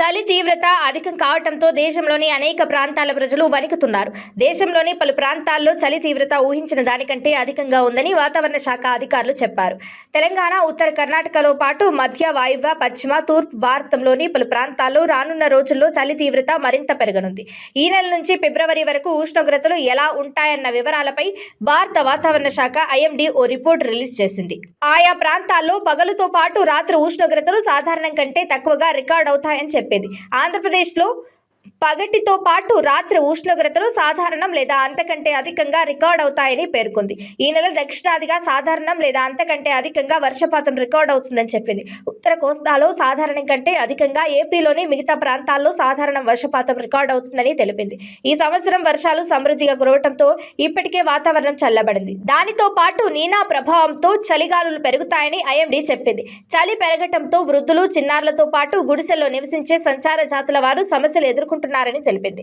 చలి తీవ్రత అధికం కావడంతో దేశంలోని అనేక ప్రాంతాల ప్రజలు వణుకుతున్నారు. దేశంలోని పలు ప్రాంతాల్లో చలి తీవ్రత ఊహించిన దానికంటే అధికంగా ఉందని వాతావరణ శాఖ అధికారులు చెప్పారు. తెలంగాణ ఉత్తర కర్ణాటకలో పాటు మధ్య వాయువ్య పశ్చిమ తూర్పు భారతంలోని పలు ప్రాంతాల్లో రానున్న రోజుల్లో చలి తీవ్రత మరింత పెరగనుంది. ఈ నెల నుంచి ఫిబ్రవరి వరకు ఉష్ణోగ్రతలు ఎలా ఉంటాయన్న వివరాలపై భారత వాతావరణ శాఖ ఐఎండీ ఓ రిపోర్ట్ రిలీజ్ చేసింది. ఆయా ప్రాంతాల్లో పగలుతో పాటు రాత్రి ఉష్ణోగ్రతలు సాధారణం కంటే తక్కువగా రికార్డ్ అవుతాయని చెప్పారు. చెప్పేది ఆంధ్రప్రదేశ్లో పగటితో పాటు రాత్రి ఉష్ణోగ్రతలు సాధారణం లేదా అంతకంటే అధికంగా రికార్డ్ అవుతాయని పేర్కొంది. ఈ నెల దక్షిణాదిగా సాధారణం లేదా అంతకంటే అధికంగా వర్షపాతం రికార్డ్ అవుతుందని చెప్పింది. ఉత్తర కోస్తాలో సాధారణం కంటే అధికంగా ఏపీలోని మిగతా ప్రాంతాల్లో సాధారణ వర్షపాతం రికార్డ్ అవుతుందని తెలిపింది. ఈ సంవత్సరం వర్షాలు సమృద్ధిగా కురవటంతో ఇప్పటికే వాతావరణం చల్లబడింది. దానితో పాటు నీనా ప్రభావంతో చలిగాలులు పెరుగుతాయని ఐఎండీ చెప్పింది. చలి పెరగటంతో వృద్ధులు చిన్నారులతో పాటు గుడిసెల్లో నివసించే సంచార జాతుల వారు సమస్యలు ఎదుర్కొంటున్నారని తెలిపింది.